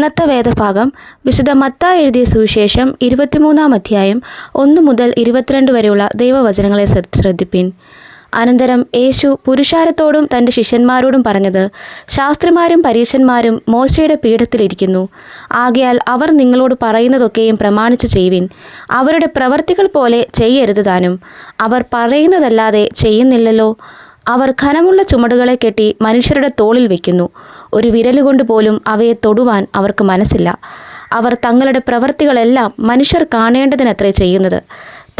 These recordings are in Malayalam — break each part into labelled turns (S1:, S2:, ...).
S1: ഇന്നത്തെ വേദഭാഗം വിശുദ്ധ മത്ത എഴുതിയ സുവിശേഷം ഇരുപത്തിമൂന്നാം അധ്യായം ഒന്ന് മുതൽ ഇരുപത്തിരണ്ട് വരെയുള്ള ദൈവവചനങ്ങളെ ശ്രദ്ധിപ്പിൻ. അനന്തരം യേശു പുരുഷാരത്തോടും തന്റെ ശിഷ്യന്മാരോടും പറഞ്ഞത് ശാസ്ത്രിമാരും പരീശന്മാരും മോശയുടെ പീഠത്തിലിരിക്കുന്നു ആകയാൽ അവർ നിങ്ങളോട് പറയുന്നതൊക്കെയും പ്രമാണിച്ചു ചെയ്യുവിൻ. അവരുടെ പ്രവർത്തികൾ പോലെ ചെയ്യരുത് താനും. അവർ പറയുന്നതല്ലാതെ ചെയ്യുന്നില്ലല്ലോ. അവർ ഘനമുള്ള ചുമടുകളെ കെട്ടി മനുഷ്യരുടെ തോളിൽ വയ്ക്കുന്നു ഒരു വിരലുകൊണ്ട് പോലും അവയെ തൊടുവാൻ അവർക്ക് മനസ്സില്ല. അവർ തങ്ങളുടെ പ്രവൃത്തികളെല്ലാം മനുഷ്യർ കാണേണ്ടതിനത്രേ ചെയ്യുന്നത്.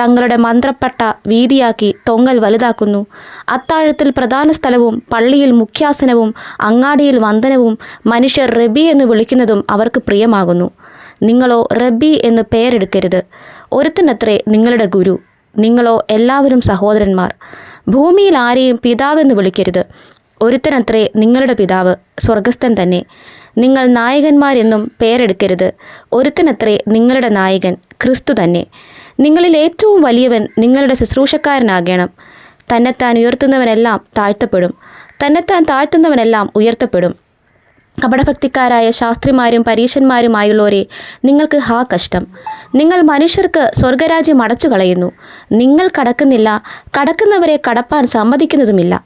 S1: തങ്ങളുടെ മന്ത്രപ്പട്ട വീതിയാക്കി തൊങ്ങൽ വലുതാക്കുന്നു. അത്താഴത്തിൽ പ്രധാന സ്ഥലവും പള്ളിയിൽ മുഖ്യാസനവും അങ്ങാടിയിൽ വന്ദനവും മനുഷ്യർ റബി എന്ന് വിളിക്കുന്നതും അവർക്ക് പ്രിയമാകുന്നു. നിങ്ങളോ റബ്ബി എന്ന് പേരെടുക്കരുത്. ഒരുത്തനത്രേ നിങ്ങളുടെ ഗുരു. നിങ്ങളോ എല്ലാവരും സഹോദരന്മാർ. ഭൂമിയിൽ ആരെയും പിതാവെന്ന് വിളിക്കരുത്. ഒരുത്തനത്രേ നിങ്ങളുടെ പിതാവ് സ്വർഗസ്ഥൻ തന്നെ. നിങ്ങൾ നായകന്മാരെന്നും പേരെടുക്കരുത്. ഒരുത്തനത്രേ നിങ്ങളുടെ നായകൻ ക്രിസ്തു തന്നെ. നിങ്ങളിൽ ഏറ്റവും വലിയവൻ നിങ്ങളുടെ ശുശ്രൂഷക്കാരനാകണം. തന്നെത്താൻ ഉയർത്തുന്നവനെല്ലാം താഴ്ത്തപ്പെടും. തന്നെത്താൻ താഴ്ത്തുന്നവനെല്ലാം ഉയർത്തപ്പെടും. കപടഭക്തിക്കാരായ ശാസ്ത്രിമാരും പരീശന്മാരുമായുള്ളവരെ നിങ്ങൾക്ക് ഹാ കഷ്ടം. നിങ്ങൾ മനുഷ്യർക്ക് സ്വർഗരാജ്യം അടച്ചു കളയുന്നു. നിങ്ങൾ കടക്കുന്നില്ല കടക്കുന്നവരെ കടപ്പാൻ സമ്മതിക്കുന്നതുമില്ല.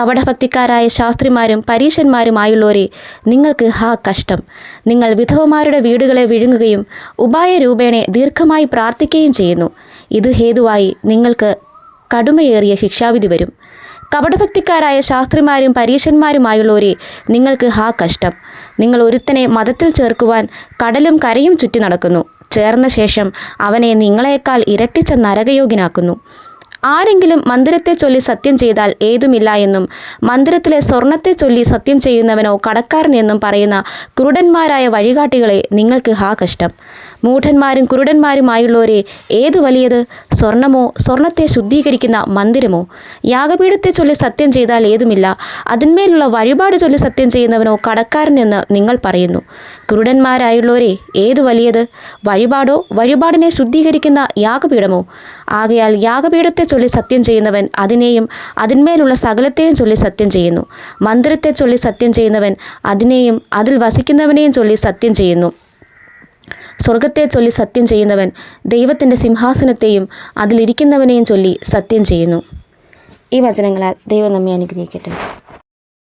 S1: കപടഭക്തിക്കാരായ ശാസ്ത്രിമാരും പരീശന്മാരുമായുള്ളവരെ നിങ്ങൾക്ക് ഹാ കഷ്ടം. നിങ്ങൾ വിധവമാരുടെ വീടുകളെ വിഴുങ്ങുകയും ഉപായ രൂപേണെ ദീർഘമായി പ്രാർത്ഥിക്കുകയും ചെയ്യുന്നു. ഇത് ഹേതുവായി നിങ്ങൾക്ക് കടുമയേറിയ ശിക്ഷാവിധി വരും. കപടഭക്തിക്കാരായ ശാസ്ത്രിമാരും പരീശന്മാരുമായുള്ളവരെ നിങ്ങൾക്ക് ഹാ കഷ്ടം. നിങ്ങൾ ഒരുത്തനെ മതത്തിൽ ചേർക്കുവാൻ കടലും കരയും ചുറ്റി നടക്കുന്നു. ചേർന്ന ശേഷം അവനെ നിങ്ങളെക്കാൾ ഇരട്ടിച്ച നരകയോഗ്യനാക്കുന്നു. ആരെങ്കിലും മന്ദിരത്തെ ചൊല്ലി സത്യം ചെയ്താൽ ഏതുമില്ല എന്നും മന്ദിരത്തിലെ സ്വർണത്തെ ചൊല്ലി സത്യം ചെയ്യുന്നവനോ കടക്കാരനെന്നും പറയുന്ന കുരുടന്മാരായ വഴികാട്ടികളെ നിങ്ങൾക്ക് ഹാ കഷ്ടം. മൂഢന്മാരും കുരുടന്മാരുമായുള്ളവരെ ഏത് വലിയത്? സ്വർണമോ? സ്വർണത്തെ ശുദ്ധീകരിക്കുന്ന മന്ദിരമോ? യാഗപീഠത്തെ ചൊല്ലി സത്യം ചെയ്താൽ ഏതുമില്ല? അതിന്മേലുള്ള വഴിപാട് ചൊല്ലി സത്യം ചെയ്യുന്നവനോ കടക്കാരനെന്ന് നിങ്ങൾ പറയുന്നു. കുരുടന്മാരായുള്ളവരെ ഏതു വലിയത്? വഴിപാടോ? വഴിപാടിനെ ശുദ്ധീകരിക്കുന്ന യാഗപീഠമോ? ആകയാൽ യാഗപീഠത്തെ ചൊല്ലി സത്യം ചെയ്യുന്നവൻ അതിനെയും അതിന്മേലുള്ള സകലത്തെയും ചൊല്ലി സത്യം ചെയ്യുന്നു. മന്ദിരത്തെ ചൊല്ലി സത്യം ചെയ്യുന്നവൻ അതിനെയും അതിൽ വസിക്കുന്നവനെയും ചൊല്ലി സത്യം ചെയ്യുന്നു. സ്വർഗത്തെ ചൊല്ലി സത്യം ചെയ്യുന്നവൻ ദൈവത്തിന്റെ സിംഹാസനത്തെയും അതിലിരിക്കുന്നവനെയും ചൊല്ലി സത്യം ചെയ്യുന്നു. ഈ വചനങ്ങളാൽ ദൈവം നമ്മെ അനുഗ്രഹിക്കട്ടെ.